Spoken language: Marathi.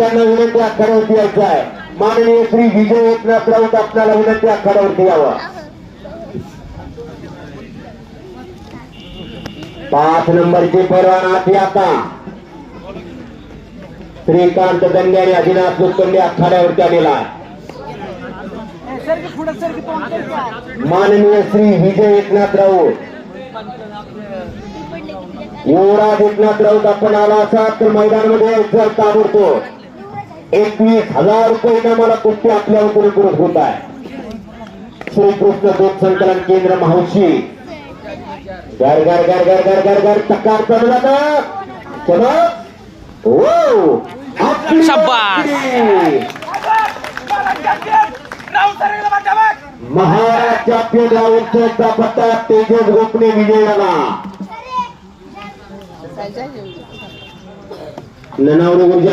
त्यांना विनंती आखाड्यावरती यायचं आहे. माननीय श्री विजय एकनाथ राऊत आपल्याला विनंती आखाड्यावरती यावं. पाच नंबरची परवाना आता. श्रीकांत दंग्याने अजिनाथ लोखंडे आखाड्यावरती आलेला आहे. माननीय श्री विजय एकनाथ राऊत. युवराज एकनाथ राऊत आपण आला असा तर मैदानामध्ये जर ताबडतोब. एकवीस हजार रुपये इनामाला कुस्ती आपल्या पुरस्कृत होत आहे. श्रीकृष्ण दूध संकलन केंद्र मावशी. घर घर घर घर घर घर घर टक्कार चालू जाता चलो. हो. महाराज चॅम्पियन राहुलचा पत्ता तेजस गोपने विजय झाला ननावरे गुरुजी